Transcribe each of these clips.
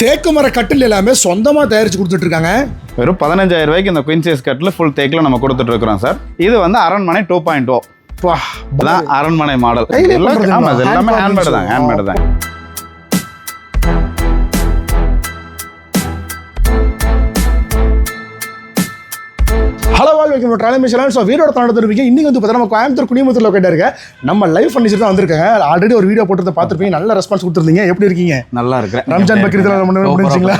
தேக்கு மர கட்டில் எல்லாமே சொந்தமாக தயாரித்து கொடுத்துட்டு இருக்காங்க வெறும் பதினஞ்சாயிரம் ரூபாய்க்கு இந்த குயின் சைஸ் கட்டில் ஃபுல் தேக்கில் நம்ம கொடுத்துட்டு இருக்கிறோம் சார். இது வந்து அரண்மனை டூ பாயிண்ட் ஓ அரண்மனை மாடல் எல்லாமே ஹேண்ட்மேடு தான். ஹேண்ட்மேடு தான். ஹலோ வாழ் வைக்கும் ட்ராலமிஷன் ஸோ வீடோட தான் இருப்பீங்க இன்னைக்கு வந்து பார்த்தா நம்ம கோயம்புத்தூர் குடிமுத்தூர் லொக்கேட் இருக்க. நம்ம லைஃப் ஃபர்னிச்சர் தான் வந்திருக்காங்க. ஆல்ரெடி ஒரு வீடியோ போட்டு பார்த்துருப்பீங்க. நல்ல ரெஸ்பான்ஸ் கொடுத்துருந்தீங்க. எப்படி இருக்கீங்க? நல்லா இருக்கிறேன். ரம்ஜான் பக்ரீத் முடிஞ்சிங்களா?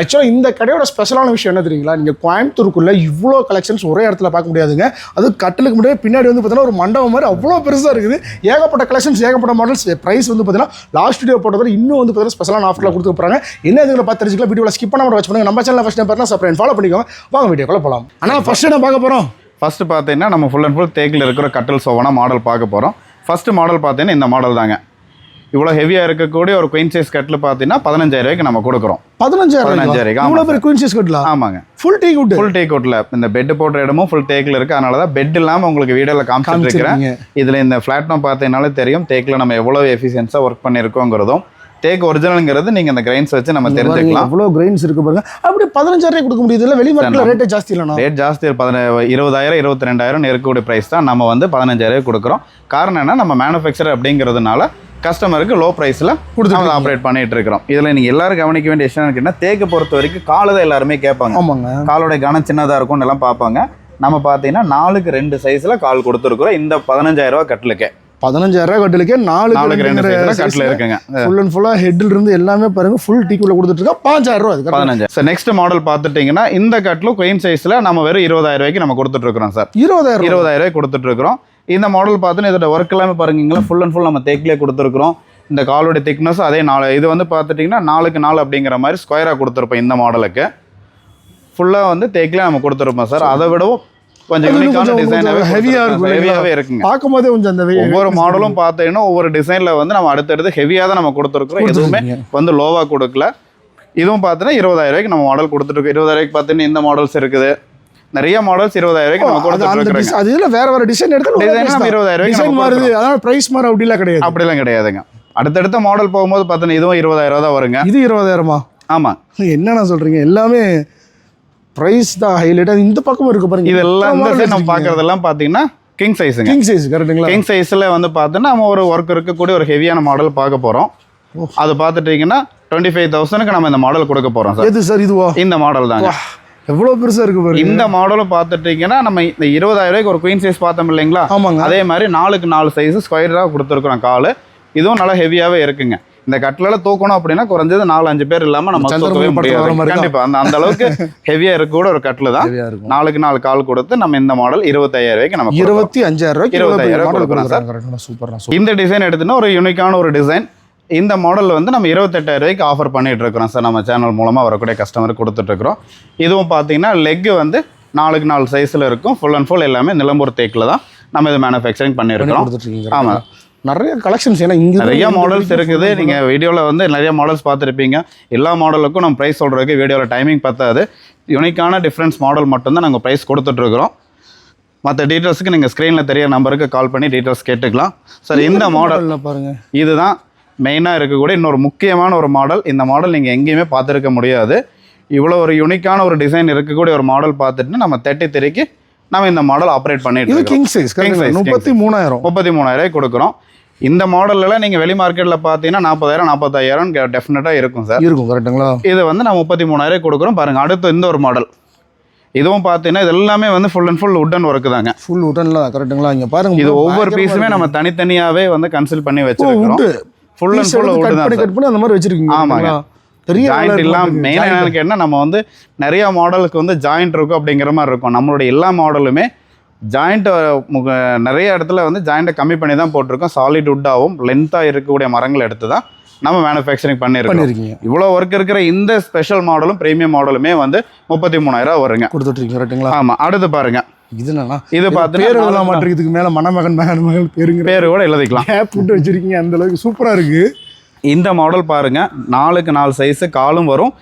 ஆக்சுவலாக இந்த கடையோட ஸ்பெஷலான விஷயம் என்ன தெரியுங்களா? நீங்கள் கோயம்புத்தூருக்குள்ள இவ்வளோ கலெக்ஷன்ஸ் ஒரே இடத்துல பார்க்க முடியாதுங்க. அது கட்டிலுக்கு முன்னாடி பின்னாடி வந்து பார்த்தீங்கன்னா ஒரு மண்டபம் மாதிரி அவ்வளோ பெருசாக இருக்குது. ஏகப்பட்ட கலெக்ஷன்ஸ் ஏகப்பட்ட மாடல்ஸ் ப்ரைஸ் வந்து பார்த்தீங்கன்னா லாஸ்ட் வீடியோ போட்டதில் இன்னும் வந்து பார்த்தீங்கன்னா ஸ்பெஷலான ஆஃபரில் கொடுத்து போகிறாங்க என்ன இதுங்களை பார்த்து தெரிஞ்சுக்கலாம்? வீடியோவில் ஸ்கிப் பண்ணாம வாட்ச் பண்ணுங்க. நம்ம சேனல் ஃபஸ்ட் டைம் பார்த்தா சப்ரைன் ஃபாலோ பண்ணிக்கோங்க. வாங்க வீடியோக்குள்ள போகலாம் ஆனால் ஃபர்ஸ்ட் என்ன பார்க்க போகிறோம் ஃபர்ஸ்ட் பார்த்தீங்கன்னா நம்ம ஃபுல் அண்ட் ஃபுல் தேக்கில் இருக்கிற கட்டில் சோவனா மாடல் பார்க்க போகிறோம் ஃபர்ஸ்ட் மாடல் பார்த்தீங்கன்னா இந்த மாடல் தாங்க. இவ்வளோ ஹெவியாக இருக்கக்கூடிய ஒரு குயின் சைஸ் கட்டில் பார்த்தீங்கன்னா பதினஞ்சாயிரம் ரூபாய்க்கு நம்ம கொடுக்குறோம். பதினஞ்சாயிரம் பதினஞ்சாயிரம், இவ்வளோ பேர் குயின்சியஸ் கட்டலாம் ஆமாங்க. ஃபுல் டீ குட் ஃபுல் டேக் அவுட்ல இந்த பெட் போடுற இடமும் ஃபுல் டேக்கில் இருக்கு. அதனால தான் பெட் இல்லாமல் உங்களுக்கு வீடியோவில் காமிச்சிட்டு இருக்கிறேன். இதில் இந்த ஃப்ளாட்னம் பார்த்தீங்கனாலே தெரியும் தேக்கில் நம்ம எவ்வளோ எஃபிஷியன்ஸாக ஒர்க் பண்ணியிருக்கோங்கிறதும். தேக் ஒரிஜினல்ங்கிறது நீங்கள் இந்த கிரைன்ஸ் வச்சு நம்ம தெரிஞ்சுக்கலாம். எவ்வளோ கிரெயின்ஸ் இருக்கு பாருங்க. அப்படி பதினஞ்சாயிரம் கொடுக்க முடியுது இல்லை? வெளி மார்க்கெட்டில் ரேட்டே ஜாஸ்தி இல்லைண்ணா. ரேட் ஜாஸ்தி பதின இருபதாயிரம் இருபத்தி ரெண்டாயிரம் இருக்கக்கூடிய ப்ரைஸ் தான் நம்ம வந்து பதினஞ்சாயிரம் கொடுக்குறோம். காரணம் என்ன? நம்ம மேனுஃபேக்சர் அப்படிங்கிறதுனால கஸ்டமருக்கு லோ ப்ரைஸில் கொடுத்து ஆப்ரேட் பண்ணிட்டு இருக்கிறோம். இதில் நீங்கள் எல்லாரும் கவனிக்க வேண்டிய விஷயம் இருக்குன்னா தேக்கு பொறுத்த வரைக்கும் காலை தான் எல்லாருமே கேட்பாங்க. ஆமாங்க. காலோட கனம் சின்னதாக இருக்கும்னு எல்லாம் பார்ப்பாங்க. நம்ம பார்த்தீங்கன்னா நாலுக்கு ரெண்டு சைஸில் கால் கொடுத்துருக்குறோம். இந்த பதினஞ்சாயிரம் ரூபாய் கட்டிலுக்கு. பதினஞ்சாயிரம் கட்டிலுக்கே நாலு கட்டில் இருக்குங்க. ஃபுல் அண்ட் ஃபுல்லாக ஹெட்ல இருந்து எல்லாமே பாருங்க ஃபுல் டீக்குள்ள கொடுத்துட்டு பாஞ்சாயிரம் ரூபாய் அது பதினஞ்சு சார் நெக்ஸ்ட் மாடல் பார்த்துட்டிங்கன்னா இந்த கட்டிலும் குயின் சைஸில் நம்ம வெறும் இருபதாயிரம் ரூபாய்க்கு நம்ம கொடுத்துட்டு இருக்கிறோம் சார் இருபதாயிரம் இருபதாயிரம் ரூபாய் கொடுத்துட்டு இருக்கிறோம் இந்த மாடல் பார்த்தீங்கன்னா இதோட ஒர்க் எல்லாமே பாருங்களா ஃபுல் அண்ட் ஃபுல் நம்ம தேக்கிலே கொடுத்துருக்குறோம். இந்த காலோட திக்னஸ் அதே நாலு இது வந்து பார்த்துட்டிங்கன்னா நாலுக்கு நாலு அப்படிங்கிற மாதிரி ஸ்கொயராக கொடுத்துருப்போம் இந்த மாடலுக்கு ஃபுல்லாக வந்து தேக்கிலே நம்ம கொடுத்துருப்போம் சார் அதை விடவும் கொஞ்சம் யூனிக்கான டிசைனாகவே heavy-ஆ இருக்கும் ஹெவியாகவே இருக்குங்க. பார்க்கும் போதே கொஞ்சம் அந்த ஒவ்வொரு மாடலும் பார்த்தீங்கன்னா ஒவ்வொரு டிசைனில் வந்து நம்ம அடுத்தடுத்து ஹெவியாக தான் நம்ம கொடுத்துருக்குறோம். எதுவுமே வந்து லோவாக கொடுக்கல. இதுவும் பார்த்தீங்கன்னா இருபதாயிரம் ரூபாய்க்கு நம்ம மாடல் கொடுத்துருக்கோம் இருபதாயிரம் பார்த்தீங்கன்னா இந்த மாடல்ஸ் இருக்குது. நிறைய மாடல்ஸ் இருபதாயிரம் ரூபாய்க்கு நம்ம dis- அது இதுல வேற வேற டிசைன் எடுத்து நம்ம 20,000 ரூபாய்க்கு டிசைன் மாறுது. அதான் பிரைஸ் மாறு அப்படிலாம் கிடையாது. அப்படிலாம் கிடையாதுங்க. அடுத்தடுத்த மாடல் போகும்போது பார்த்தீங்கன்னா இதுவும் இருபதாயிரம் ரூபா தான் வருங்க. இது இருபதாயிரமா? ஆமாம் என்னண்ணா சொல்றீங்க? எல்லாமே பிரைஸ் தான் ஹைலைட் இந்த பக்கமும் இருக்கு பாருங்க. இதெல்லாம் இந்த நம்ம பார்க்குறதெல்லாம் பார்த்தீங்கன்னா கிங் சைஸுங்க கிங் சைஸ் கரெக்ட்டுங்களா கிங் சைஸில் வந்து பார்த்தோன்னா நம்ம ஒரு ஒர்க் இருக்கக்கூடிய ஒரு ஹெவியான மாடல் பார்க்க போகிறோம் அது பார்த்துட்டிங்கன்னா டுவெண்ட்டி ஃபைவ் தௌசண்ட்க்கு நம்ம இந்த மாடல் கொடுக்க போகிறோம் சார் எது சார் இதுவா? இந்த மாடல் தாங்க. எவ்வளவு பெருசா இருக்கு பாருங்க. இந்த மாடலும் பார்த்துட்டீங்கன்னா நம்ம இந்த இருபதாயிரம் ரூபாய்க்கு ஒரு குயின் சைஸ் பார்த்தோம் இல்லைங்களா? ஆமாங்க. அதே மாதிரி நாலுக்கு நாலு சைஸ் ஸ்கொயராக கொடுத்துருக்குறோம் கால். இதுவும் நல்லா ஹெவியாகவே இருக்குங்க. இந்த கட்டில தூக்கணும் அப்படின்னா குறைஞ்சது நாலு அஞ்சு பேர் இல்லாமல் நம்ம தூக்கவே முடியாது. கண்டிப்பாக அந்த அந்த அளவுக்கு ஹெவியாக இருக்கக்கூட ஒரு கட்டில் தான். ஹெவியா நாலுக்கு நாலு கால் கொடுத்து நம்ம இந்த மாடல் இருபத்தாயிரம் ரூபாய்க்கு நம்ம. இருபத்தி அஞ்சாயிரம் ரூபாய்க்கு இருபத்தாயிரம் கொடுக்குறோம் சார். சூப்பர் இந்த டிசைன் எடுத்துன்னா ஒரு யூனிக்கான ஒரு டிசைன் இந்த மாடல் வந்து நம்ம இருபத்தெட்டாயிரம் ரூபாய்க்கு ஆஃபர் பண்ணிட்டு இருக்கிறோம் சார். நம்ம சேனல் மூலமாக வரக்கூடிய கஸ்டமருக்கு கொடுத்துட்ருக்குறோம் இதுவும் பார்த்தீங்கன்னா லெக் வந்து நாலுக்கு நாலு சைஸில் இருக்கும். ஃபுல் அண்ட் ஃபுல் எல்லாமே நிலம்பூர் தேக்கில் தான் நம்ம இது மேனுஃபேக்சரிங் இருக்கீங்க ஆமாம் நிறைய கலெக்ஷன்ஸ் ஏன்னா இங்க நிறைய மாடல்ஸ் இருக்குது. நீங்கள் வீடியோவில் வந்து நிறைய மாடல்ஸ் பார்த்துருப்பீங்க. எல்லா மாடலுக்கும் நம்ம ப்ரைஸ் சொல்கிறதுக்கு வீடியோவில் டைமிங் பத்தாது. யூனிக்கான டிஃப்ரென்ஸ் மாடல் மட்டும்தான் நாங்கள் ப்ரைஸ் கொடுத்துட்ருக்குறோம். மற்ற டீட்டெயில்ஸுக்கு நீங்கள் ஸ்க்ரீனில் தெரிய நம்பருக்கு கால் பண்ணி டீட்டெயில்ஸ் கேட்டுக்கலாம். சார் இந்த மாடல் மாடல்ல பாருங்க. இதுதான் மெயினாக இருக்கக்கூடிய இன்னொரு முக்கியமான ஒரு மாடல் இந்த மாடல் நீங்கள் எங்கேயுமே பார்த்துருக்க முடியாது. இவ்வளோ ஒரு யூனிக்கான ஒரு டிசைன் இருக்கக்கூடிய ஒரு மாடல் பார்த்துட்டு நம்ம தேர்ட்டி த்ரீக்கு நம்ம இந்த மாடல் ஆப்ரேட் பண்ணிட்டு கிங் சைஸ் முப்பத்தி மூணாயிரம். முப்பத்தி மூணாயிரம் கொடுக்குறோம். இந்த மாடல்லாம் நீங்கள் வெளி மார்க்கெட்டில் பார்த்தீங்கன்னா நாற்பதாயிரம் நாற்பத்தாயிரம் டெஃபினட்டாக இருக்கும் சார் இருக்கும் கரெக்ட்டுங்களா இது வந்து நான் முப்பத்தி மூணாயிரம் கொடுக்குறோம். பாருங்கள் அடுத்து இந்த ஒரு மாடல் இதுவும் பார்த்தீங்கன்னா இது எல்லாமே வந்து full and full wooden work தாங்க. ஃபுல் உட்டன்ல கரெக்ட்டுங்களா இங்க பாருங்க இது ஒவ்வொரு பீஸுமே நம்ம தனித்தனியாகவே வந்து கன்சில் பண்ணி வச்சிருக்கிறோம். Wood full and full wood cut தான் பண்ணி கட் பண்ணி அந்த மாதிரி வச்சிருக்கீங்க ஆமாங்க. ஜாயிண்ட் இல்லாம. மெயின். என்னன்னு கேட்டால் நம்ம வந்து நிறைய மாடலுக்கு வந்து ஜாயிண்ட் இருக்கும் அப்படிங்கிற மாதிரி இருக்கும். நம்மளுடைய எல்லா மாடலுமே ஜாயிண்ட் நிறைய இடத்துல வந்து ஜாயிண்ட்டை கம்மி பண்ணி தான் போட்டிருக்கோம். சாலிட் வுட்டாகவும் லென்த்தாக இருக்கக்கூடிய மரங்கள் எடுத்து தான் நம்ம மேனுஃபேக்சரிங் பண்ணியிருக்கோம். இவ்வளோ ஒர்க் இருக்கிற இந்த ஸ்பெஷல் மாடலும் ப்ரீமியம் மாடலுமே வந்து முப்பத்தி மூணாயிரம் வருங்க. கொடுத்துட்டு இருக்கீங்க கரெக்ட்டுங்களா ஆமாம் அடுத்து பாருங்க. இது இது பேர் பார்த்தீங்கன்னா எழுதலாம் மாட்டிருக்கு இதுக்கு மேல மணமகன் மகன் மகள் பேர் கூட எழுதிக்கலாம். விட்டு வச்சிருக்கீங்க அந்த அளவுக்கு சூப்பரா இருக்கு. இந்த மாடல் பாருங்க நாலுக்கு நாலு சைஸு காலும் வரும்.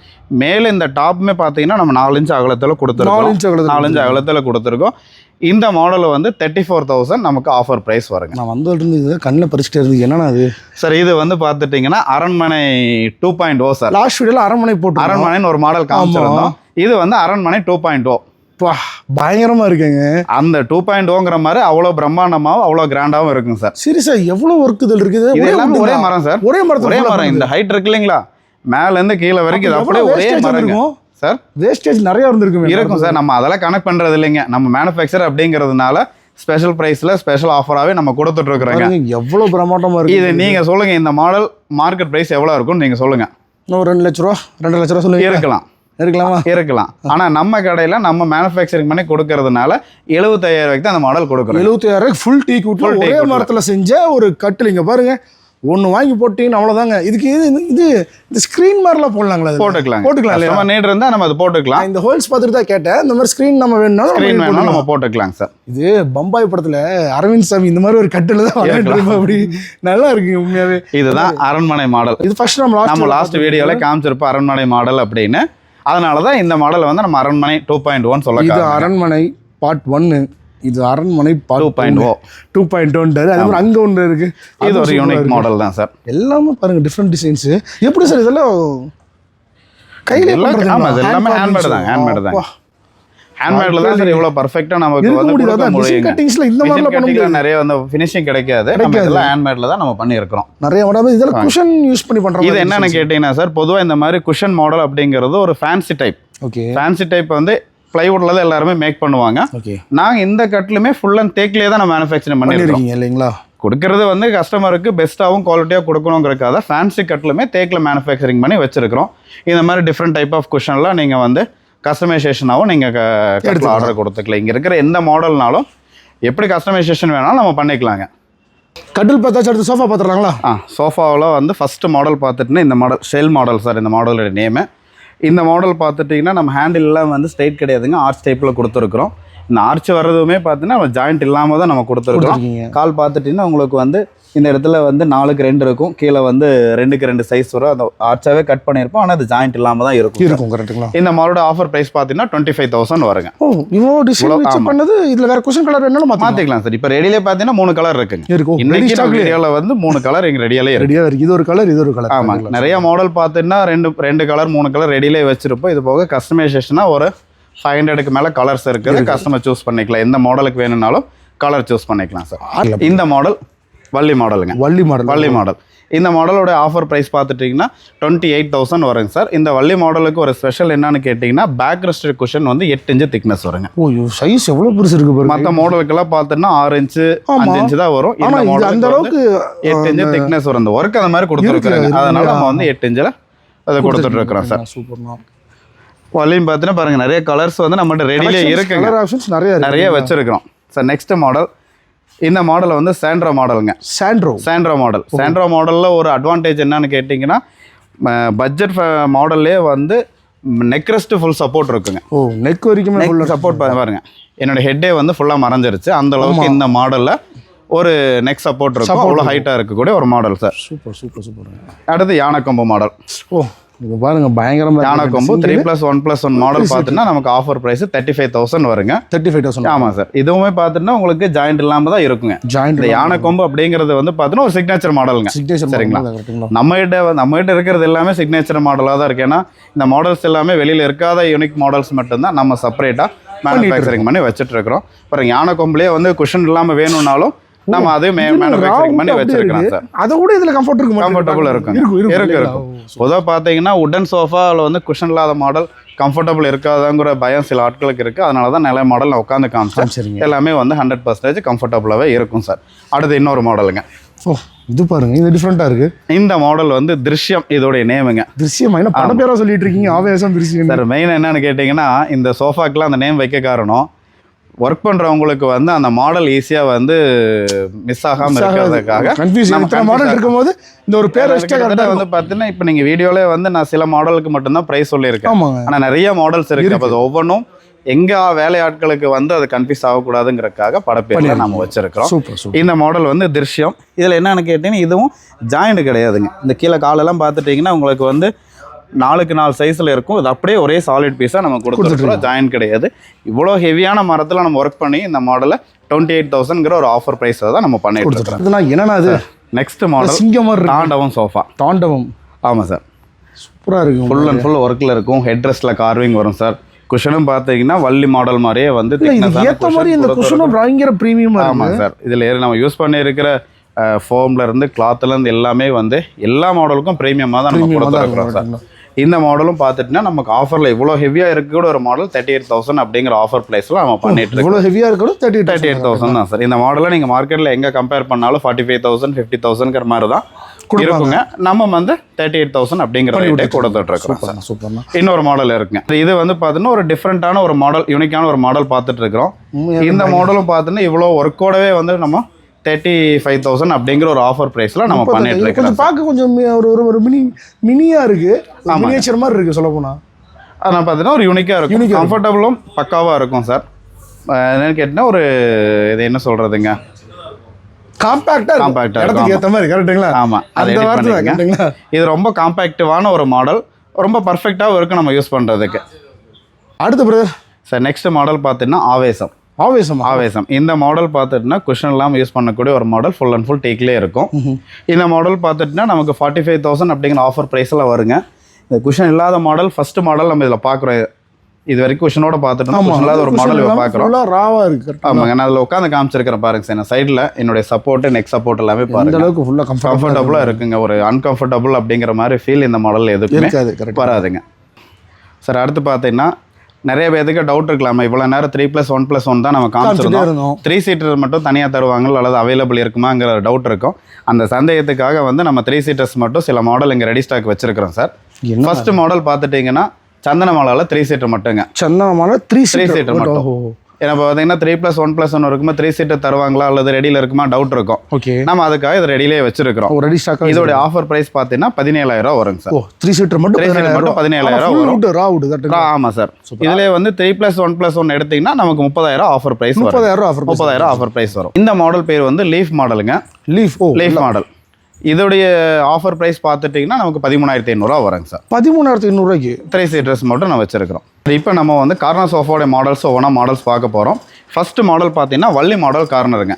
மேலே இந்த டாப்புமே பார்த்தீங்கன்னா நம்ம நாலு இன்ச் அகலத்தில் நாலு கொடுத்துருக்கோம் இன்ச் அகலத்துல நாலஞ்சு அகலத்தில் கொடுத்துருக்கோம். இந்த மாடல் வந்து தேர்ட்டி ஃபோர் தௌசண்ட் நமக்கு ஆஃபர் ப்ரைஸ் வருங்க. நான் வந்துட்டு இருந்து கண்ணில் பறிச்சுட்டே இருந்து என்னன்னா அது? சார் இது வந்து பார்த்துட்டிங்கன்னா அரண்மனை two point O sir last வீடியோல அரண்மனை போட்டு அரண்மனைன்னு ஒரு மாடல் காமிச்சிருந்தோம். இது வந்து அரண்மனை டூ பாயிண்ட் ஓ பயங்கரமா இருக்குங்க. அந்த டூ பாயிண்ட் ஓங்கிற மாதிரி அவ்வளோ பிரம்மாண்டமாகவும் அவ்வளோ கிராண்டாகவும் இருக்குங்க சார் சீரியஸா எவ்வளவு ஒர்க் இதில் இருக்குது? இது ஒரே எல்லாமே ஒரே. மரம் சார் ஒரே மரத்துல ஒரே மரம். இந்த ஹைட் இருக்கு இல்லைங்களா? மேல இருந்து கீழே வரைக்கும் இது அப்ப அப்படியே ஒரே மரங்க. இருக்கும்? சார் வேஸ்டேஜ் நிறைய இருந்திருக்குமே. இருக்கும் சார் நம்ம அதெல்லாம் கனெக்ட் பண்றது இல்லைங்க. நம்ம மேனுஃபேக்சர் அப்படிங்கிறதுனால ஸ்பெஷல் பிரைஸ்ல ஸ்பெஷல் ஆஃபராகவே நம்ம கொடுத்துட்டு இருக்கிறோங்க பாருங்க, எவ்வளவு பிரம்மாண்டமா இருக்கு. இது நீங்க சொல்லுங்க இந்த மாடல் மார்க்கெட் பிரைஸ் எவ்வளவு இருக்கும்னு நீங்க சொல்லுங்க. இன்னும் ரெண்டு லட்ச ரூபா ரெண்டு லட்ச ரூபா சொல்லுங்க இருக்கலாம். இருக்கலாமா. இருக்கலாம். ஆனா நம்ம கடையில நம்ம மேனுஃபேக்சரிங் பண்ணி கொடுக்கறதுனால எழுபத்தாயிரம் ரூபாய்க்கு தான் அந்த மாடல் கொடுக்குறோம். எழுபத்தாயிரம் ஃபுல் டீ கூட்டில் ஒரே. மரத்துல செஞ்ச ஒரு கட்டில் இங்க ஒண்ணு வாங்கி போட்டீங்கன்னா அவ்வளவுதாங்க. இதுக்கு இது இது இந்த ஸ்க்ரீன் மாதிரிலாம் போடலாங்களா? போட்டுக்கலாம் போட்டுக்கலாம் நம்ம நீட் இருந்தா நம்ம அது போட்டுக்கலாம். இந்த ஹோல்ஸ் பார்த்துட்டு தான் கேட்டேன். இந்த மாதிரி ஸ்க்ரீன் நம்ம வேணும்னா ஸ்க்ரீன் போட்டுக்கலாம். நம்ம போட்டுக்கலாம் சார். இது பம்பாய் படத்துல அரவிந்த் சாமி இந்த மாதிரி ஒரு கட்டில தான் இருப்பா அப்படி. நல்லா இருக்கு உண்மையாவே. இதுதான் அரண்மனை மாடல். இது ஃபர்ஸ்ட் நம்ம லாஸ்ட் நம்ம லாஸ்ட் வீடியோல காமிச்சிருப்போம் அரண்மனை மாடல் அப்படின்னு. அதனால தான் இந்த மாடல் வந்து நம்ம அரண்மனை டூ பாயிண்ட் ஒன் இது சொல்ல அரண்மனை பார்ட் ஒன்னு இது அரண்மனை two point O two point ஒன்றாரு அது மாதிரி அங்க ஒன்று இருக்கு. இது ஒரு யூனிக். மாடல் தான் சார் எல்லாமே பாருங்க டிஃப்ரெண்ட் டிசைன்ஸ் எப்படி சார் இதெல்லாம் கையில எல்லாம் இது எல்லாமே ஹேண்ட்மேட் தான் ஹேண்ட்மேட் தான் ஹேண்ட்மேட்ல தான் சார் இவ்வளவு பெர்ஃபெக்ட்டா நமக்கு இருக்க வந்து முடியாது? கொடுக்க கட்டிங்ஸ்ல இந்த மாதிரிலாம் பண்ண cuttingல நிறைய வந்து ஃபினிஷிங் கிடைக்காது. நம்ம. இதெல்லாம் ஹேண்ட்மேட்ல தான் நம்ம பண்ணியிருக்கிறோம். நிறைய உடம்பு இதெல்லாம் குஷன் யூஸ் பண்ணி பண்ற இது என்னன்னு கேட்டீங்கன்னா சார் பொதுவா இந்த மாதிரி குஷன் மாடல் அப்படிங்கிறது ஒரு fancy type okay fancy type வந்து பிளைவுட்ல தான் எல்லாருமே மேக் பண்ணுவாங்க. ஓகே நாங்க இந்த கட்டிலுமே ஃபுல் அண்ட் தேக்கிலே தான் நம்ம மேனுஃபேக்சரிங் பண்ணிருக்கீங்க இல்லைங்களா? கொடுக்கறது வந்து கஸ்டமருக்கு பெஸ்ட்டாகவும் குவாலிட்டியாக கொடுக்கணுங்கிறக்காக ஃபேன்சி கட்டிலுமே தேக்கில் மேனுஃபேக்சரிங் பண்ணி வச்சிருக்கிறோம். இந்த மாதிரி டிஃப்ரெண்ட் டைப் ஆஃப் குஷன்லாம் நீங்கள் வந்து கஸ்டமைசேஷனாகவும் நீங்கள் கட்டில். ஆர்டர் கொடுத்துக்கலாம். இங்கே இருக்கிற எந்த மாடல்னாலும் எப்படி கஸ்டமைசேஷன் வேணாலும் நம்ம பண்ணிக்கலாங்க. கட்டில் பார்த்தாச்சு அடுத்து சோஃபா பார்த்துறாங்களா ஆ சோஃபாவில் வந்து ஃபஸ்ட்டு மாடல் பார்த்துட்டுனா இந்த மாடல் ஷெல் மாடல் சார் இந்த மாடலோட நேமு இந்த மாடல் பார்த்துட்டிங்கன்னா நம்ம ஹேண்டில்லாம் வந்து ஸ்ட்ரைட் கிடையாதுங்க. ஆர்ச் டைப்பில் கொடுத்துருக்குறோம். இந்த ஆர்ச் வர்றதுமே பார்த்தீங்கன்னா ஜாயிண்ட் இல்லாமல் தான் நம்ம கொடுத்துருக்கீங்க. கால் பார்த்துட்டிங்கன்னா உங்களுக்கு வந்து இந்த இடத்துல வந்து நாலுக்கு ரெண்டு இருக்கும். கீழே வந்து ரெண்டுக்கு ரெண்டு சைஸ் வரும். அந்த ஆர்ச்சாவே கட் பண்ணியிருப்போம். ஆனால் அது ஜாயிண்ட் இல்லாமல் தான் இருக்கும். இருக்கும் கரெக்ட்டுங்களா இந்த மாடலோட ஆஃபர் ப்ரைஸ் பார்த்தீங்கன்னா டுவெண்ட்டி ஃபைவ் தௌசண்ட் வருங்க. ஓ இவ்வளோ டிசைன். பண்ணது இதுல வேற குஷன் கலர் வேணாலும் மாற்றிக்கலாம் சார் இப்போ ரெடியிலே பார்த்தீங்கன்னா மூணு கலர் இருக்குங்க. இருக்கும் இன்னைக்கு வீடியோவில் வந்து மூணு கலர் எங்கள் ரெடியாலே இருக்கு. ரெடியா இருக்கு. இது ஒரு கலர் இது ஒரு கலர் ஆமாங்க நிறைய மாடல் பார்த்தீங்கன்னா ரெண்டு ரெண்டு கலர் மூணு கலர் ரெடியிலே வச்சிருப்போம். இது போக கஸ்டமைசேஷனாக ஒரு ஃபைவ் ஹண்ட்ரடுக்கு மேலே கலர்ஸ் இருக்குது. கஸ்டமர் சூஸ் பண்ணிக்கலாம். எந்த மாடலுக்கு வேணும்னாலும் கலர் சூஸ் பண்ணிக்கலாம் சார் இந்த மாடல் வள்ளி மாடலுங்க. வள்ளி மாடல். வள்ளி மாடல். இந்த மாடலோட ஆஃபர் ப்ரைஸ் பார்த்துட்டிங்கன்னா டுவெண்ட்டி எயிட் தௌசண்ட் வருங்க சார். இந்த வள்ளி மாடலுக்கு ஒரு ஸ்பெஷல் என்னன்னு கேட்டிங்கன்னா பேக் ரெஸ்ட் குஷன் வந்து எட்டு இன்ச்சு திக்னஸ் வருங்க. ஓ சைஸ் எவ்வளவு பெருசு இருக்கு பாருங்க. மற்ற மாடலுக்கெல்லாம் பார்த்தோன்னா ஆறு இன்ச்சு. அஞ்சு இன்ச்சு தான் வரும். இந்த அந்த அளவுக்கு எட்டு இன்ச்சு திக்னஸ் வரும். இந்த ஒர்க் அந்த மாதிரி கொடுத்துருக்குறாங்க. அதனால நம்ம. வந்து எட்டு இன்ச்சில் அதை கொடுத்துட்டு இருக்கிறோம் சார். சூப்பர்னா வலியும் பார்த்தீங்கன்னா பாருங்க நிறைய கலர்ஸ் வந்து நம்மகிட்ட ரெடியிலே இருக்குங்க. கலர் ஆப்ஷன்ஸ் நிறைய நிறைய வச்சிருக்கிறோம். சார் நெக்ஸ்ட் மாடல் இந்த மாடல் வந்து சாண்ட்ரா மாடலுங்க சாண்ட்ரோ சாண்ட்ரா மாடல் சாண்ட்ரா மாடலில் ஒரு அட்வான்டேஜ் என்னன்னு கேட்டிங்கன்னா பட்ஜெட் மாடல்லே வந்து நெக் ரெஸ்ட் ஃபுல் சப்போர்ட் இருக்குங்க. ஓ நெக் வரைக்குமே full சப்போர்ட் பாருங்க. என்னோட ஹெட்டே வந்து ஃபுல்லாக மறைஞ்சிருச்சு. அந்த அளவுக்கு இந்த மாடலில் ஒரு நெக் சப்போர்ட் இருக்கும். அவ்வளோ ஹைட்டாக இருக்கக்கூடிய ஒரு model sir super super super அடுத்து யானைக்கொம்பு மாடல் ஓ. இது பாருங்க பயங்கரமா யானைக்கொம்பு three plus one plus one model பார்த்தீங்கன்னா நமக்கு offer price thirty five thousand வருங்க. தேர்ட்டி ஃபைவ் தௌசண்ட் ஆமாம் சார் இதுவுமே பார்த்தீங்கன்னா உங்களுக்கு ஜாயிண்ட் இல்லாமல் தான் இருக்குங்க. ஜாயிண்ட் இந்த யானைக்கொம்பு அப்படிங்கிறது வந்து பார்த்தீங்கன்னா ஒரு சிக்னேச்சர் மாடலுங்க சிக்னேச்சர் சரிங்களா? நம்ம கிட்ட நம்ம கிட்ட இருக்கிறது எல்லாமே சிக்னேச்சர் மாடலாக தான் இருக்கு. ஏன்னா இந்த மாடல்ஸ் எல்லாமே வெளியில் இருக்காத யூனிக் மாடல்ஸ் மட்டும்தான் நம்ம செப்பரேட்டாக மேனுஃபேக்சரிங் பண்ணி வச்சுட்டு இருக்கிறோம். அப்புறம் யானை கொம்புலேயே வந்து குஷன் இல்லாமல் வேணும்னாலும் நம்ம அதையும் மேனுஃபேக்சரிங் பண்ணி வச்சிருக்கிறோம் சார். அதை கூட இதுல கம்ஃபர்ட் இருக்கு கம்ஃபர்டபுள் இருக்கும் இருக்கும் இருக்கு இருக்கு. இருக்கும் பொதுவாக பார்த்தீங்கன்னா உடன் சோஃபாவில் வந்து குஷன் இல்லாத மாடல் கம்ஃபர்டபுள் இருக்காதாங்கிற பயம் சில ஆட்களுக்கு இருக்குது அதனால தான் நில மாடல் நான் உட்காந்து காமிச்சேன். எல்லாமே வந்து ஹண்ட்ரட் பர்சன்டேஜ் கம்ஃபர்டபுளாகவே இருக்கும் சார். அடுத்து இன்னொரு மாடலுங்க ஓ இது பாருங்க இது டிஃப்ரெண்டா இருக்கு. இந்த மாடல் வந்து திருஷ்யம் இதோடைய நேமுங்க திருஷ்யமா என்ன பட பேரா சொல்லிட்டு இருக்கீங்க ஆவேசம் திருஷ்யம். சார் மெயின் என்னன்னு கேட்டிங்கன்னா இந்த சோஃபாக்கெலாம் அந்த நேம் வைக்க காரணம் ஒர்க் பண்ணுறவங்களுக்கு வந்து அந்த மாடல் ஈஸியாக வந்து மிஸ் ஆகாமல் இருக்கிறதுக்காக கன்ஃபியூஷன் இத்தனை மாடல் இருக்கும்போது இந்த ஒரு பேர் வந்து பார்த்தீங்கன்னா இப்போ நீங்கள் வீடியோலே வந்து நான் சில மாடலுக்கு மட்டும்தான் ப்ரைஸ் சொல்லியிருக்கேன். ஆனால் நிறைய மாடல்ஸ் இருக்கு. அப்போ ஒவ்வொன்றும் எங்க வேலையாட்களுக்கு வந்து அது கன்ஃபியூஸ் ஆகக்கூடாதுங்கிறதுக்காக படப்பேரில் நம்ம வச்சிருக்கிறோம். இந்த மாடல் வந்து திருஷ்யம். இதில் என்னன்னு கேட்டிங்கன்னா இதுவும் ஜாயிண்ட் கிடையாதுங்க. இந்த கீழே காலெல்லாம் பார்த்துட்டிங்கன்னா உங்களுக்கு வந்து நாலுக்கு நாலு சைஸில் இருக்கும். இது அப்படியே ஒரே சாலிட் பீஸாக நம்ம கொடுத்துருக்கோம். ஜாயின் கிடையாது. இவ்வளோ ஹெவியான மரத்தில் நம்ம ஒர்க் பண்ணி இந்த மாடலை டுவெண்ட்டி எயிட் தௌசண்ட்ங்கிற ஒரு ஆஃபர் ப்ரைஸில் தான் நம்ம பண்ணிட்டு இருக்கோம் இதெல்லாம் என்னன்னா அது நெக்ஸ்ட் மாடல் சிங்கம் தாண்டவம் சோஃபா தாண்டவம். ஆமாம் சார் சூப்பரா இருக்கு ஃபுல் அண்ட் ஃபுல் ஒர்க்கில் இருக்கும். ஹெட் ரெஸ்ட்டில் கார்விங் வரும் சார் குஷனும் பார்த்தீங்கன்னா வள்ளி மாடல் மாதிரியே வந்து cushion மாதிரி இந்த குஷனும் பயங்கர பிரீமியமா ஆமாம் சார் இதில் நம்ம யூஸ் பண்ணி இருக்கிற ஃபோம்ல இருந்து கிளாத்ல இருந்து எல்லாமே வந்து எல்லா மாடலுக்கும் ப்ரீமியமாக தான் நம்ம கொடுத்துருக்குறோம் இருக்கும். சார் இந்த மாடலும் பார்த்துட்டுனா நமக்கு ஆஃபரில் இவ்வளோ ஹெவியாக இருக்கக்கூட ஒரு மாடல் தேர்ட்டி எயிட் தௌசண்ட் அப்படிங்கிற ஆஃபர் ப்ரைஸில் நம்ம பண்ணிட்டு இருக்கோம். இவ்வளவு ஹெவியா இருக்கணும் தேர்ட்டி தேர்ட்டி எயிட் தௌசண்ட் தான் சார் இந்த மாடலை நீங்கள் மார்க்கெட்டில் எங்கே கம்பேர் பண்ணாலும் ஃபார்ட்டி ஃபைவ் தௌசண்ட் ஃபிஃப்டி தௌசண்ட்ங்கிற மாதிரி தான் இருக்குங்க. நம்ம வந்து தேர்ட்டி எயிட் தௌசண்ட் அப்படிங்கிற ரேட்டே கொடுத்துட்டு இருக்கோம். சார் சூப்பர்ண்ணா இன்னொரு மாடல் இருக்குங்க. இது வந்து பார்த்தீங்கன்னா ஒரு டிஃப்ரெண்ட்டான ஒரு மாடல் யூனிக்கான ஒரு மாடல் பார்த்துட்டு இருக்கிறோம். இந்த மாடலும் பார்த்தீங்கன்னா இவ்வளோ ஒர்க்கோடவே வந்து நம்ம தேர்ட்டி ஃபைவ் தௌசண்ட் அப்படிங்கிற ஒரு ஆஃபர் ப்ரைஸில் நம்ம பண்ணிட்டு கொஞ்சம் பார்க்க கொஞ்சம் ஒரு ஒரு மினி மினியா இருக்கு. மினியேச்சர் மாதிரி இருக்கு சொல்ல போனா. அதனால் பார்த்தீங்கன்னா ஒரு யூனிக்காக இருக்கும். கம்ஃபர்டபுளும் பக்காவாக இருக்கும். சார் என்னன்னு கேட்டிங்கன்னா ஒரு இது என்ன சொல்கிறதுங்க காம்பாக்டா இருக்கும். இருக்கும், இடத்துக்கு ஏத்த மாதிரி கரெக்ட்டுங்களா ஆமாம் அதை அந்த வார்த்தை இது ரொம்ப காம்பேக்டிவான ஒரு மாடல் ரொம்ப பர்ஃபெக்டாகவும் இருக்கும் நம்ம யூஸ் பண்ணுறதுக்கு அடுத்த பிரதர் சார் நெக்ஸ்ட் மாடல் பார்த்தீங்கன்னா ஆவேசம். ஆவேசமா ஆவேசம். இந்த மாடல் பார்த்துட்டுனா குஷன் இல்லாமல் யூஸ் பண்ணக்கூடிய ஒரு மாடல் ஃபுல் அண்ட் ஃபுல் டேக்லேயே இருக்கும். இந்த மாடல் பார்த்துட்டுனா நமக்கு ஃபார்ட்டி ஃபைவ் தௌசண்ட் அப்படிங்கிற ஆஃபர் ப்ரைஸில் வருங்க. இந்த குஷன் இல்லாத மாடல் ஃபர்ஸ்ட் மாடல் நம்ம இதில் பார்க்குறோம். இது வரைக்கும் குஷனோட பார்த்துட்டோம் இல்லாத ஒரு மாடல் பார்க்குறோம். ஃபுல்லா ராவா இருக்கு. ஆமாங்க நான் அதில் உட்காந்து காமிச்சிருக்கிறேன் பாருங்க சார் சைடில் என்னுடைய சப்போர்ட்டு நெக் சப்போர்ட் எல்லாமே பாருங்க. அளவுக்கு ஃபுல்லா கம்ஃபர்டபுளா கம்ஃபர்டபுளாக இருக்குங்க. ஒரு அன்கம்ஃபர்டபுள் அப்படிங்கிற மாதிரி ஃபீல் இந்த மாடல் கரெக்ட் வராதுங்க. சார் அடுத்து பார்த்தீங்கன்னா நிறைய பேருக்கு டவுட் இருக்கலாமா. இவ்வளோ நேரம் three plus one plus one தான் நம்ம காமிச்சிருந்தோம். த்ரீ சீட்டர் மட்டும் தனியாக தருவாங்களோ அல்லது அவைலபிள் இருக்குமாங்கிற டவுட் இருக்கும். அந்த சந்தேகத்துக்காக வந்து நம்ம த்ரீ சீட்டர்ஸ் மட்டும் சில மாடல் இங்கே ரெடி ஸ்டாக் வச்சிருக்கிறோம் சார். ஃபர்ஸ்ட் மாடல் பார்த்துட்டிங்கன்னா சந்தனமாலாவில் த்ரீ சீட்டர் மட்டுங்க. சந்தனமான த்ரீ த்ரீ சீட்டர் மட்டும். ஏன்னா பார்த்தீங்கன்னா three plus one plus one இருக்குமா த்ரீ சீட்டர் தருவாங்களா அல்லது ரெடியில் இருக்குமா டவுட் இருக்கும். ஓகே நம்ம அதுக்காக இது ரெடியிலே வச்சிருக்கிறோம். ஒரு ரெடி ஸ்டாக் இதோட ஆஃபர் பிரைஸ் பார்த்தீங்கன்னா பதினேழாயிரம் ரூபா வருங்க சார். ஓ த்ரீ சீட்டர் மட்டும் Three seater மட்டும் 17,000 ஃபுல் வரும். வுட் ரா வுட் கரெக்ட் ஆமாம் சார். இதுலேயே வந்து three plus one plus one எடுத்தீங்கன்னா நமக்கு முப்பதாயிரம் ஆஃபர் ப்ரைஸ் முப்பதாயிரம் ஆஃபர் முப்பதாயிரம் ஆஃபர் ப்ரைஸ் வரும். இந்த மாடல் பேர் வந்து லீஃப் மாடலுங்க லீஃப் ஓ லீஃப் மாடல் இதோடைய ஆஃபர் ப்ரைஸ் பார்த்துட்டிங்கன்னா நமக்கு பதிமூணாயிரத்தி ஐநூறுரூவா வருங்க சார். பதிமூணாயிரத்தி ஐநூறுரூவாய்க்கு த்ரீ சீட்டர்ஸ் மட்டும் நான் வச்சிருக்கிறோம். இப்போ நம்ம வந்து கார்னர் சோஃபாவோட மாடல்ஸ் ஒவ்வொன்றா மாடல்ஸ் பார்க்க போகிறோம் ஃபர்ஸ்ட் மாடல் பார்த்தீங்கன்னா வள்ளி மாடல் கார்னருங்க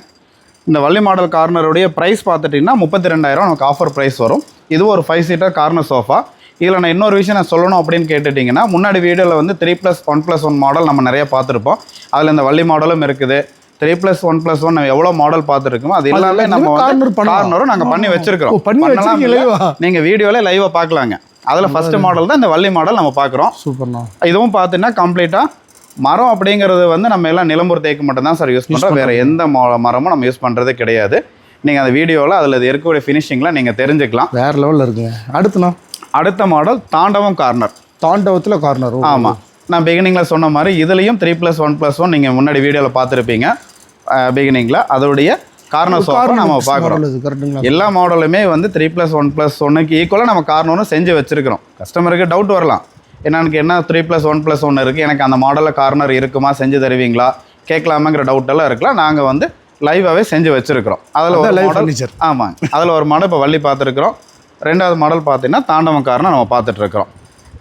இந்த வள்ளி மாடல் கார்னருடைய ப்ரைஸ் பார்த்துட்டிங்கன்னா முப்பத்தி ரெண்டாயிரம் நமக்கு ஆஃபர் ப்ரைஸ் வரும். இது ஒரு ஃபைவ் சீட்டர் கார்னர் சோஃபா இதில் நான் இன்னொரு விஷயம் நான் சொல்லணும் அப்படின்னு கேட்டுட்டிங்கன்னா முன்னாடி வீடியோவில் வந்து three plus one plus one model நம்ம நிறைய பார்த்துருப்போம். அதில் இந்த வள்ளி மாடலும் இருக்குது. Three plus one plus one எவ்வளோ மாடல் பார்த்துருக்கோமோ அது எல்லாமே நம்ம பண்ணலாம். கார்னரும் நாங்கள் பண்ணி வச்சிருக்கிறோம். பண்ணி? நீங்கள் வீடியோவில் லைவாக பார்க்கலாங்க. அதில் ஃபர்ஸ்ட் மாடல் தான் இந்த வள்ளி மாடல் நம்ம பார்க்குறோம். சூப்பர்ண்ணா. இதுவும் பார்த்தீங்கன்னா கம்ப்ளீட்டாக மரம் அப்படிங்கிறது வந்து நம்ம எல்லாம் நிலம்பூர் தேக்கு மட்டும் தான் சார் யூஸ் பண்ணுறோம் வேறு எந்த மரமும் நம்ம யூஸ் பண்ணுறது கிடையாது. நீங்கள் அந்த வீடியோவில் அதில் இருக்கக்கூடிய ஃபினிஷிங்கில் நீங்கள் தெரிஞ்சுக்கலாம். வேற லெவல்ல இருக்குங்க. அடுத்துண்ணா? அடுத்த மாடல் தாண்டவம் கார்னர் தாண்டவத்துல கார்னர் ஆமாம் நான் பிகினிங்கில் சொன்ன மாதிரி இதுலேயும் three plus one plus one நீங்கள் முன்னாடி வீடியோவில் பார்த்துருப்பீங்க. பிகினிங்கில் அதோடைய கார்னர் சோஃபா நம்ம பார்க்குறோம். எல்லா மாடலுமே வந்து த்ரீ ப்ளஸ் ஒன் ப்ளஸ் ஒன்றுக்கு ஈக்குவலாக நம்ம கார்னரும் செஞ்சு வச்சிருக்கிறோம். கஸ்டமருக்கு டவுட் வரலாம். என்னன்னு என்ன த்ரீ ப்ளஸ் ஒன் ப்ளஸ் ஒன்று இருக்குது எனக்கு அந்த மாடலில் கார்னர் இருக்குமா? செஞ்சு தருவீங்களா? கேட்கலாமாங்கிற டவுட் எல்லாம் இருக்கலாம். நாங்கள் வந்து லைவாகவே செஞ்சு வச்சிருக்கிறோம். அதில் ஒரு மாடல். ஆமாம் அதில் ஒரு மாடல் இப்போ வள்ளி பார்த்துருக்குறோம். ரெண்டாவது மாடல் பார்த்தீங்கன்னா தாண்டவம் காரணம் நம்ம பார்த்துட்டு இருக்கிறோம்.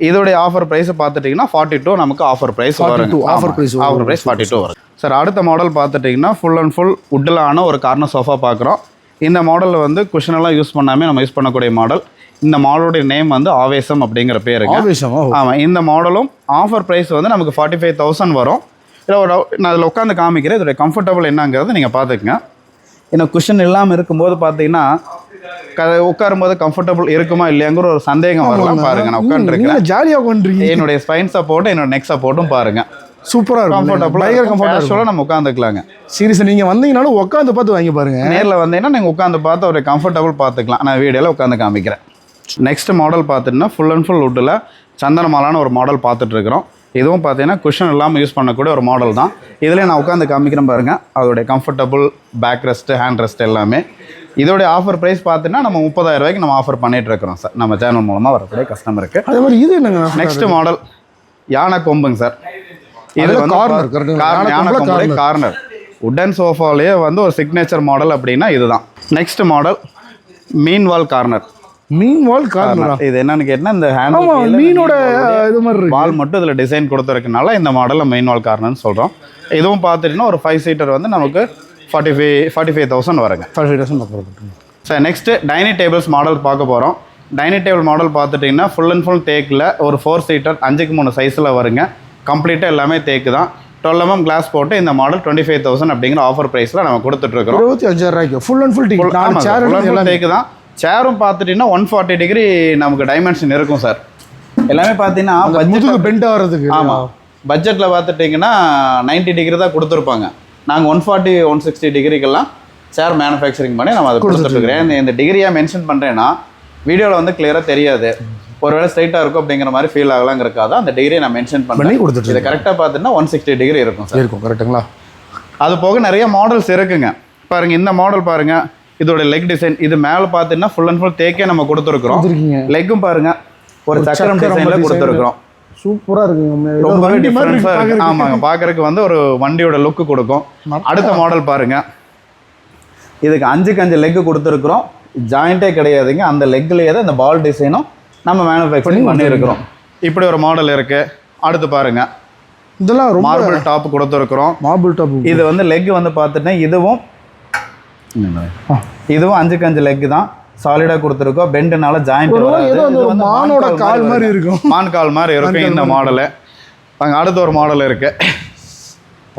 இதோடைய ஆஃபர் ப்ரைஸ் பார்த்துட்டிங்கன்னா ஃபார்ட்டி டூ நமக்கு ஆஃபர் ப்ரைஸ் 42 offer price வரும். ஆஃபர் ப்ரைஸ் ஃபார்ட்டி டூ வரும். சார் அடுத்த மாடல் பார்த்துட்டிங்கன்னா ஃபுல் அண்ட் ஃபுல் உட்டிலான ஒரு கார்னர் சோஃபா பார்க்குறோம். இந்த மாடலில் வந்து குஷனெல்லாம் யூஸ் பண்ணாமல் நம்ம யூஸ் பண்ணக்கூடிய மாடல் இந்த மாடலுடைய நேம் வந்து ஆவேசம் அப்படிங்கிற பேருங்க ஆவேசம்? ஆமாம் இந்த மாடலும் ஆஃபர் ப்ரைஸ் வந்து நமக்கு ஃபார்ட்டி ஃபைவ் தௌசண்ட் வரும். இதில் ஒரு நான் அதில் உட்காந்து காமிக்கிறேன். இதோடைய கம்ஃபர்டபுள் என்னங்கிறத நீங்கள் பார்த்துக்குங்க. இன்னும் குஷன் இல்லாமல் இருக்கும்போது பார்த்தீங்கன்னா உட்காரும்போது கம்ஃபர்டபுள் இருக்குமா இல்லையாங்கிற ஒரு சந்தேகம் வரலாம் பாருங்க. நான் உட்காந்துருக்கேன் நீங்க ஜாலியா உட்காந்துருக்கீங்க என்னுடைய ஸ்பைன் சப்போர்ட்டும் என்னோட நெக் சப்போர்ட்டும் பாருங்க. சூப்பரா இருக்கும். கம்ஃபர்டபுள் பயங்கர கம்ஃபர்டபுள் கேஷுவலாக நம்ம உட்காந்துக்கலாங்க சீரியஸா நீங்க வந்தீங்கனாலும் உட்காந்து பார்த்து வாங்கி பாருங்க. நேரில் வந்தீங்கன்னா நீங்கள் உட்காந்து பார்த்து ஒரு கம்ஃபர்டபுள் பார்த்துக்கலாம். நான் வீடியோவில் உட்காந்து காமிக்கிறேன். நெக்ஸ்ட் மாடல் பார்த்துட்டுனா ஃபுல் அண்ட் ஃபுல் வுட்டில் சந்தனமாலான ஒரு மாடல் பார்த்துட்டு இருக்கிறோம் இதுவும் பார்த்தீங்கன்னா குஷன் இல்லாமல் யூஸ் பண்ணக்கூடிய ஒரு மாடல் தான். இதில் நான் உட்காந்து காமிக்கிறேன் பாருங்க. அதோடைய comfortable back rest hand rest எல்லாமே. இதோடைய ஆஃபர் ப்ரைஸ் பார்த்தீங்கன்னா நம்ம முப்பதாயிரம் ரூபாய்க்கு நம்ம ஆஃபர் பண்ணிட்டு இருக்கிறோம் சார். நம்ம சேனல் மூலமாக வரக்கூடிய கஸ்டமருக்கு அதே மாதிரி இது என்னங்க நெக்ஸ்ட் மாடல் யானை கொம்புங்க சார். இது வந்து யானை கொம்புடைய கார்னர் உடன் சோஃபாலேயே வந்து ஒரு சிக்னேச்சர் மாடல் அப்படின்னா இதுதான். நெக்ஸ்ட் மாடல் மீன் வால் கார்னர் மீன் வால் கார்னரா இது என்னன்னு கேட்டினா இந்த ஹேண்ட் மீனோட இது மாதிரி வால் மட்டும் இதில் டிசைன் கொடுத்துருக்கனால இந்த மாடலில் மெயின் வால் கார்னர்னு சொல்கிறோம் இதுவும் பார்த்துட்டிங்கன்னா ஒரு ஃபைவ் சீட்டர் வந்து நமக்கு forty five forty five thousand வருங்க five thousand sir next dining tables model பார்க்க போகிறோம் டைனிங் டேபிள் மாடல் பார்த்துட்டிங்கன்னா ஃபுல் அண்ட் ஃபுல் தேக்கில் ஒரு ஃபோர் சீட்டர் அஞ்சுக்கு மூணு சைஸில் வருங்க. கம்ப்ளீட்டாக எல்லாமே தேக்கு தான். டுவெல் எம்எம் கிளாஸ் போட்டு இந்த மாடல் டுவெண்ட்டி ஃபைவ் தௌசண்ட் அப்படிங்கிற ஆஃபர் ப்ரைஸில் நம்ம கொடுத்துட்ருக்கோம் இருபத்தி அஞ்சாயிரம் ஃபுல் அண்ட் ஃபுல் சேர் தேக்கு தான். சேரும் பார்த்துட்டிங்கன்னா ஒன் ஃபார்ட்டி டிகிரி நமக்கு டைமென்ஷன் இருக்கும் சார் எல்லாமே பார்த்தீங்கன்னா பெண்ட் ஆகிறதுக்கு ஆமாம் பட்ஜெட்டில் பார்த்துட்டிங்கன்னா 90 டிகிரி தான் கொடுத்துருப்பாங்க. நாங்கள் ஒன் ஃபார்ட்டி ஒன் சிக்ஸ்டி டிகிரிக்கெல்லாம் சேர் மேனுஃபேக்சரிங் பண்ணி நம்ம அதை கொடுத்துட்ருக்கிறேன் இந்த டிகிரியாக மென்ஷன் பண்ணுறேன்னா வீடியோவில் வந்து கிளியராக தெரியாது. ஒருவேளை ஸ்ட்ரைட்டாக இருக்கும் அப்படிங்கிற மாதிரி ஃபீல் ஆகலாங்கிறக்காக அந்த டிகிரியை நான் மென்ஷன் பண்ணி கொடுத்துட்டு இதை கரெக்டாக பார்த்தீங்கன்னா ஒன் சிக்ஸ்டி டிகிரி இருக்கும் சார். இருக்கும் கரெக்ட்டுங்களா அது போக நிறைய மாடல்ஸ் இருக்குங்க. பாருங்க இந்த மாடல் பாருங்க. இதோட லெக் டிசைன் இது மேலே பார்த்தீங்கன்னா ஃபுல் அண்ட் ஃபுல் தேக்கே நம்ம கொடுத்துருக்குறோம். லெக்கும் பாருங்க. ஒரு சக்கரம் டிசைனில். கொடுத்துருக்குறோம். சூப்பரா இருக்குங்க ஏதோ ரொம்பவே வண்டி மாதிரி. ஆமாங்க. பார்க்கறதுக்கு வந்து ஒரு வண்டியோட லுக்கு கொடுக்கும். அடுத்த மாடல் பாருங்க. இதுக்கு அஞ்சுக்கு அஞ்சு லெக்கு கொடுத்துருக்குறோம். ஜாயிண்டே கிடையாதுங்க. அந்த லெக்லேயே தான் இந்த பால் டிசைனும் நம்ம மேனுஃபேக்சரிங் பண்ணியிருக்கிறோம். இப்படி ஒரு மாடல் இருக்கு. அடுத்து பாருங்க. இதெல்லாம் ரொம்ப மார்பிள் டாப் கொடுத்துருக்குறோம். மார்பிள் டாப் இது வந்து லெக் வந்து பார்த்துட்டா இதுவும் இதுவும் அஞ்சுக்கு அஞ்சு லெக் தான். சாலிடாக கொடுத்துருக்கோம். பெண்டுனால ஜாயிண்ட் மானோட கால் மாதிரி இருக்கும். மான் கால் மாதிரி இருக்கும் இந்த மாடலு அங்கே அடுத்த ஒரு மாடல் இருக்கு.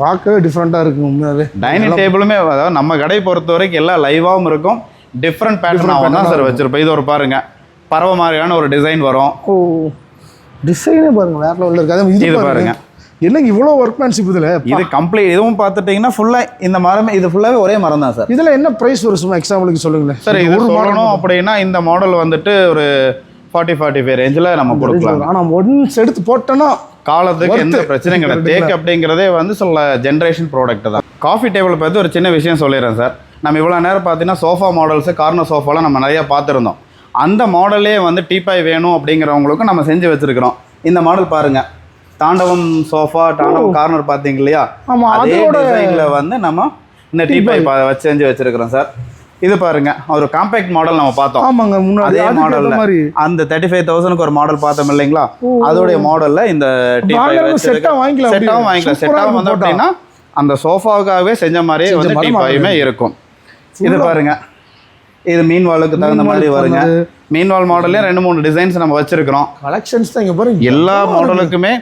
பார்க்கவே டிஃப்ரெண்ட்டாக இருக்கு உண்மையாவே. டைனிங் டேபிளுமே அதாவது நம்ம கடை பொறுத்த வரைக்கும் எல்லாம் லைவாகவும் இருக்கும். டிஃப்ரெண்ட் பேட்டர்னாகவும் தான் சார் வச்சிருப்போம். இது ஒரு பாருங்க. பறவை மாதிரியான ஒரு டிசைன் வரும். ஓ டிசைனே பாருங்க வேற லெவலில் இருக்கு. அதே இது இது பாருங்க. என்னங்க இவ்வளோ ஒர்க்மேன்ஷிப் இதில்? இது கம்ப்ளீட் இதுவும் பார்த்துட்டிங்கன்னா ஃபுல்லாக இந்த மரமே இது ஃபுல்லாகவே ஒரே மரம் தான் சார் இதில் என்ன ப்ரைஸ் வரும் சும்மா எக்ஸாம்பிளுக்கு சொல்லுங்களேன். சார் இது சொல்லணும் அப்படின்னா இந்த மாடல் வந்துட்டு ஒரு ஃபார்ட்டி ஃபார்ட்டி ஃபைவ் ரேஞ்சில் நம்ம கொடுக்கலாம். ஆனால் ஒன்ஸ் எடுத்து போட்டோன்னா காலத்துக்கு எந்த. பிரச்சனையும் கிடையாது. தேக்கு அப்படிங்கிறதே வந்து சில ஜென்ரேஷன் ப்ராடக்ட் தான். காஃபி டேபிள் பற்றி ஒரு சின்ன விஷயம் சொல்லிடுறேன் சார் நம்ம இவ்வளோ நேரம் பார்த்தீங்கன்னா சோஃபா மாடல்ஸு கார்னர் சோஃபாலாம் நம்ம நிறைய பார்த்துருந்தோம். அந்த மாடலே வந்து டீப்பாய் வேணும் அப்படிங்கிறவங்களுக்கும் நம்ம செஞ்சு வச்சிருக்கிறோம். இந்த மாடல் பாருங்க. தாண்டவம் சோஃபா தாண்டவம் கார்னர் பார்த்தீங்க இல்லையா அதே அதோட- டிசைனில் வந்து நம்ம இந்த டீப்பாய் வச்சு செஞ்சு வச்சிருக்கிறோம் சார். இது பாருங்க ஒரு காம்பேக்ட் மாடல் நம்ம பார்த்தோம். ஆமாங்க முன்னாடி அதே மாடல்ல மாதிரி. அந்த தேர்ட்டி ஃபைவ் தௌசண்ட்க்கு ஒரு மாடல் பார்த்தோம் இல்லைங்களா? அதோடைய மாடல்ல இந்த set ஆ வாங்கிக்கலாம் செட்டாவும் அப்படியே. வாங்கிக்கலாம். செட்டாவும் வந்து. அப்படின்னா அந்த சோஃபாவுக்காகவே செஞ்ச மாதிரியே வந்து மாதிரி டீப்பாயுமே இருக்கும். இது பாருங்க. இது மீன் வாலுக்கு தகுந்த மாதிரி வருங்க. பண்ணது. மீன் வால் மாடல்லே ரெண்டு மூணு டிசைன்ஸ் நம்ம வச்சிருக்கிறோம். கலெக்ஷன்ஸ் தான் இங்கே பாருங்க. எல்லா மாடலுக்குமே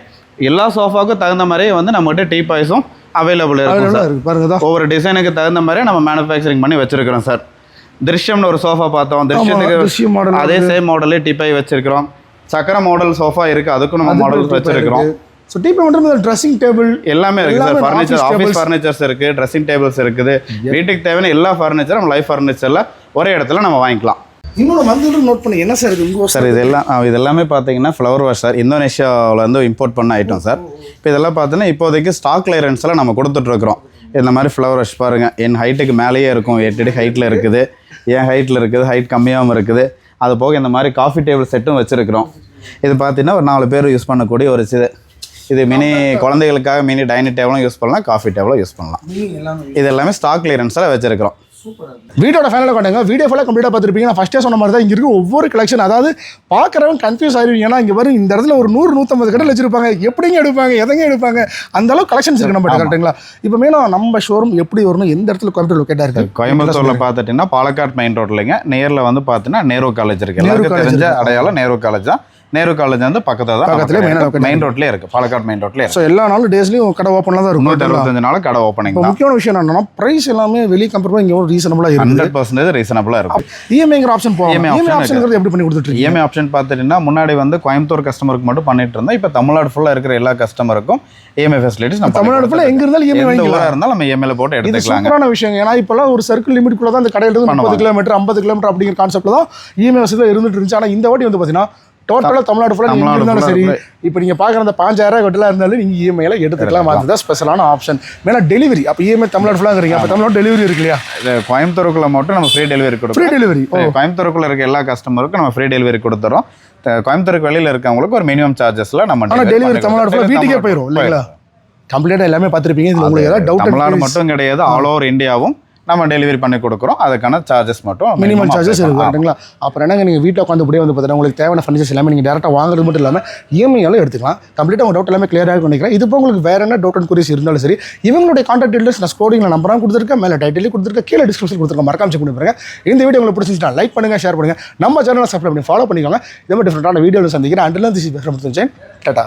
எல்லா சோஃபாவுக்கும் தகுந்த மாதிரியே வந்து நம்மகிட்ட டீபாய்ஸும் அவைலபிள் இருக்கும் சார் பாருங்க ஒவ்வொரு டிசைனுக்கு தகுந்த மாதிரியே நம்ம மேனுஃபேக்சரிங் பண்ணி வச்சிருக்கிறோம் சார் திருஷ்யம்னு ஒரு சோஃபா பார்த்தோம். திருஷ்யத்துக்கு அதே சேம் மாடலே டிப்பை வச்சிருக்கிறோம். சக்கர மாடல் சோஃபா இருக்கு அதுக்கும் நம்ம மாடல்ஸ் வச்சிருக்கிறோம். ஸோ டீப் மட்டும் ட்ரெஸ்ஸிங் டேபிள் எல்லாமே இருக்கு சார் ஃபர்னிச்சர் ஆஃபீஸ். ஃபர்னிச்சர்ஸ் இருக்கு ட்ரெஸ்ஸிங் டேபிள்ஸ் இருக்குது. வீட்டுக்கு தேவையான எல்லா ஃபர்னிச்சரும் நம்ம லைஃப் ஃபர்னிச்சர்ல ஒரே இடத்துல நம்ம வாங்கிக்கலாம். இன்னொன்று வந்து நோட் பண்ணி. என்ன சார் இது? உங்கள் சார் இதெல்லாம் ஆ, இது எல்லாமே பார்த்தீங்கன்னா ஃப்ளவர் வாஷ் சார் இந்தோனேஷியாவில் வந்து இம்போர்ட் பண்ண ஐட்டம் சார் இப்போ இதெல்லாம் பார்த்தீங்கன்னா இப்போதைக்கு ஸ்டாக் கிளியரன்ஸில் நம்ம கொடுத்துட்ருக்குறோம். இந்த மாதிரி ஃப்ளவர் வாஷ் பாருங்கள் என் ஹைட்டுக்கு மேலேயே இருக்கும். எட்டு அடி ஹைட்டில் இருக்குது. என் ஹைட்டில் இருக்குது. ஹைட் கம்மியாகவும் இருக்குது. அது போக இந்த மாதிரி காஃபி டேபிள் செட்டும் வச்சுருக்கிறோம். இது பார்த்தீங்கன்னா ஒரு நாலு பேர் யூஸ் பண்ணக்கூடிய ஒரு இது. இது மினி குழந்தைகளுக்காக மினி டைனிங் டேபிளும் யூஸ் பண்ணலாம். காஃபி டேபிளும் யூஸ் பண்ணலாம். இது எல்லாமே ஸ்டாக் கிளியரன்ஸில் வச்சுருக்கிறோம். வீடியோட ஃபைனலாக கொண்டாங்க வீடியோ ஃபுல்லாக கம்ப்ளீட்டாக பார்த்துருப்பீங்க. நான் ஃபஸ்ட்டே சொன்ன மாதிரி தான் இங்கே இருக்க ஒவ்வொரு கலெக்ஷன் அதாவது பார்க்குறவங்க கன்ஃபியூஸ் ஆயிருவீங்க. ஏன்னா இங்கே வரும் இந்த இடத்துல ஒரு நூறு நூற்றம்பது கடல் வச்சிருப்பாங்க. எப்படிங்க எடுப்பாங்க எதங்க எடுப்பாங்க? அந்த அளவுக்கு கலெக்ஷன்ஸ் இருக்கு நம்ம கரெக்டுங்களா இப்போ மேலும் நம்ம ஷோரூம் எப்படி வரணும் எந்த இடத்துல கோயம்புத்தூர் லொக்கேட்டாக இருக்கு? கோயம்புத்தூர்ல பார்த்துட்டீங்கன்னா பாலக்காட் மெயின் ரோட்லங்க நேர்ல வந்து பார்த்தீங்கன்னா நேரு காலேஜ் இருக்கு. நேரு எல்லாருக்கும் தெரிஞ்ச இருக்கு. அடையாளம் நேரு காலேஜ் தான். நேரு காலேஜ் வந்து பக்கத்துல தான் located மெயின் ரோட்லயே இருக்கு. பாலக்காட் மெயின் ரோட்லயே ஸோ எல்லா நாளும் டேஸ்லையும் கடை ஓப்பனில் தான் இருக்கும். நூற்றி நாள் கடை ஓப்பனிங் இப்போ முக்கியமான விஷயம் என்னன்னா ப்ரைஸ் எல்லாமே வெளியே கம்பேர் இங்கே ஒரு ரீசனபிளாக இருக்குது ஹண்ட்ரட் பர்சன்டேஜ் ரீசனபிளா இருக்கும் இஎம்ஐங்கிற ஆப்ஷன் போகும் இஎம்ஐ ஆப்ஷனுங்கிறது எப்படி பண்ணி கொடுத்துட்டு இஎம்ஐ ஆப்ஷன் பார்த்துட்டீங்கன்னா முன்னாடி வந்து கோயம்புத்தூர் கஸ்டமருக்கு மட்டும் பண்ணிட்டு இருந்தோம். இப்போ தமிழ்நாடு ஃபுல்லா இருக்கிற எல்லா கஸ்டமருக்கும் இஎம்ஐ ஃபெசிலிட்டிஸ் நம்ம தமிழ்நாடு ஃபுல்லாக எங்கே இருந்தாலும் இஎம்ஐ எந்த வாங்கிக்கலாம். இருந்தாலும் நம்ம இஎம்ஐல போட்டு இது எடுத்துக்கலாங்க. சூப்பரான விஷயம் ஏன்னா இப்போல்லாம் ஒரு சர்க்கிள் லிமிட் கூட தான் இந்த கடையில இருந்து முப்பது கிலோமீட்டர் ஐம்பது கிலோமீட்டர் அப்படிங்கிற கான்செப்ட்ல தான் இஎம்ஐ வசதி இருந்துட்டு இருந்துச்சு. ஆனால் இந்த வாட்டி வந்து பார்த்தீங்கன்னா டோட்டலாக தமிழ்நாடு ஃபுல்லாக நீங்கள் இருந்தாலும் சரி இப்போ நீங்கள் பார்க்குற அந்த பாஞ்சாயிரம் கட்டலாம் இருந்தாலும் நீங்கள் இஎம்ஐல எடுத்துக்கலாம். அதுதான் ஸ்பெஷலான ஆப்ஷன் மேலே டெலிவரி அப்போ இஎம்ஐ தமிழ்நாடு ஃபுல்லாகிறீங்க அப்போ தமிழ்நாடு டெலிவரி இருக்கு இல்லையா? இது கோயம்புத்தூருக்குள்ள மட்டும் நம்ம ஃப்ரீ டெலிவரி ஃப்ரீ கொடுக்குறோம் டெலிவரி கோயம்புத்தூருக்குள்ள இருக்க எல்லா கஸ்டமருக்கும் நம்ம ஃப்ரீ டெலிவரி கொடுத்துறோம். கோயம்புத்தூருக்கு வெளியில இருக்கவங்களுக்கு ஒரு மினிமம் சார்ஜஸ்ல நம்ம ஆனால் டெலிவரி தமிழ்நாடு ஃபுல்லாக. வீட்டுக்கே போயிடும் இல்லைங்களா? கம்ப்ளீட்டாக எல்லாமே பார்த்துருப்பீங்க. இதில் உங்களுக்கு ஏதாவது டவுட் தமிழ்நாடு மட்டும் கிடையாது ஆல் ஓவர் இந்தியாவும் நம்ம டெலிவரி பண்ணி கொடுக்குறோம். அதுக்கான சார்ஜஸ் மட்டும் மினிமம் சார்ஜஸ் இருக்கு பண்ணலாம். கரெக்ட்டுங்களா அப்புறம் என்னங்க நீங்கள் வீட்டில் உட்காந்து அப்படியே வந்து பார்த்தீங்கன்னா உங்களுக்கு தேவையான ஃபர்னிச்சர்ஸ் எல்லாமே நீங்கள் டேரெக்டாக வாங்குறது மட்டும் இல்லாமல் இஎம்ஐயாலும் எடுத்துக்கலாம். கம்ப்ளீட்டாக உங்கள் டவுட் எல்லாமே கிளியராக நினைக்கிறேன். இது உங்களுக்கு வேறு என்ன டவுட் அண்ட் குரிஸ் இருந்தாலும் சரி இவங்களுடைய கான்டாக்ட் டீட்டெயில்ஸ் நான் ஸ்கோரிங்கில் நம்பராக கொடுத்துருக்கேன் மேலே டைட்டிலே கொடுத்துருக்கேன் கீழே டிஸ்கிரிப்ஷன் கொடுத்துருக்கேன் மறக்காம செக் பண்ணி பாருங்க. இந்த வீடியோ உங்களுக்கு பிடிச்சிருந்துச்சுன்னா லைக் பண்ணுங்க ஷேர் பண்ணுங்க. நம்ம சேனலை சப்ஸ்கிரைப் பண்ணி ஃபாலோ பண்ணிக்கோங்க. இந்த மாதிரி டிஃப்ரெண்டான வீடியோவில் சந்திக்கிறேன். Until this is tata